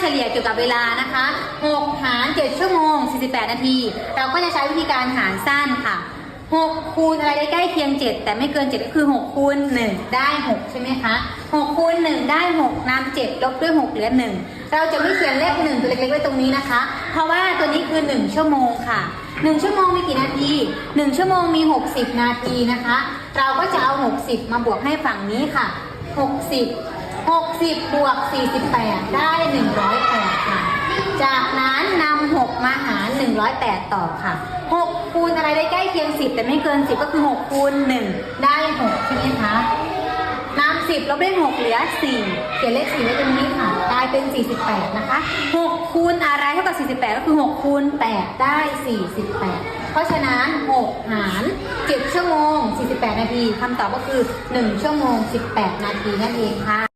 เฉลี่ยเกี่ยวกับเวลานะคะ6หาร 7 ชั่วโมง 48 นาที เราก็จะใช้วิธีการหารสั้นค่ะ 6 คูณอะไรได้ใกล้เคียง 7 แต่ไม่เกิน 7 ก็คือ 6 คูณ 1 ได้ 6 ใช่ไหมคะ 6 คูณ 1 ได้ 6นำ7 ลบด้วย 6 เหลือ 1 เราจะไม่เขียนเลข 1 ตัวเล็กๆไว้ตรงนี้นะคะ เพราะว่าตัวนี้คือ 1 ชั่วโมงค่ะ1ชั่วโมงมีกี่นาที 1 ชั่วโมงมี 60 นาทีนะคะ เราก็จะเอา 60 มาบวกให้ฝั่งนี้ค่ะ 60 60 บวก 48 ได้ 108 ค่ะ จากนั้นนำ6มาหาร 108 ต่อค่ะ 6 คูณอะไรได้ใกล้เคียง 10 แต่ไม่เกิน 10 ก็คือ 6 คูณ 1 ได้ 6 ใช่ไหมคะนำ10ลบด้วย6เหลือ 4 เขียนเลข 4 ไว้ตรงนี้ค่ะกลายเป็น 48 นะคะ 6 คูณอะไรเท่ากับ 48 ก็คือ 6 คูณ 8 ได้ 48 เพราะฉะนั้น 6 หาร 7 ชั่วโมง 48 นาทีคำตอบก็คือ 1 ชั่วโมง 18 นาทีนั่นเองค่ะ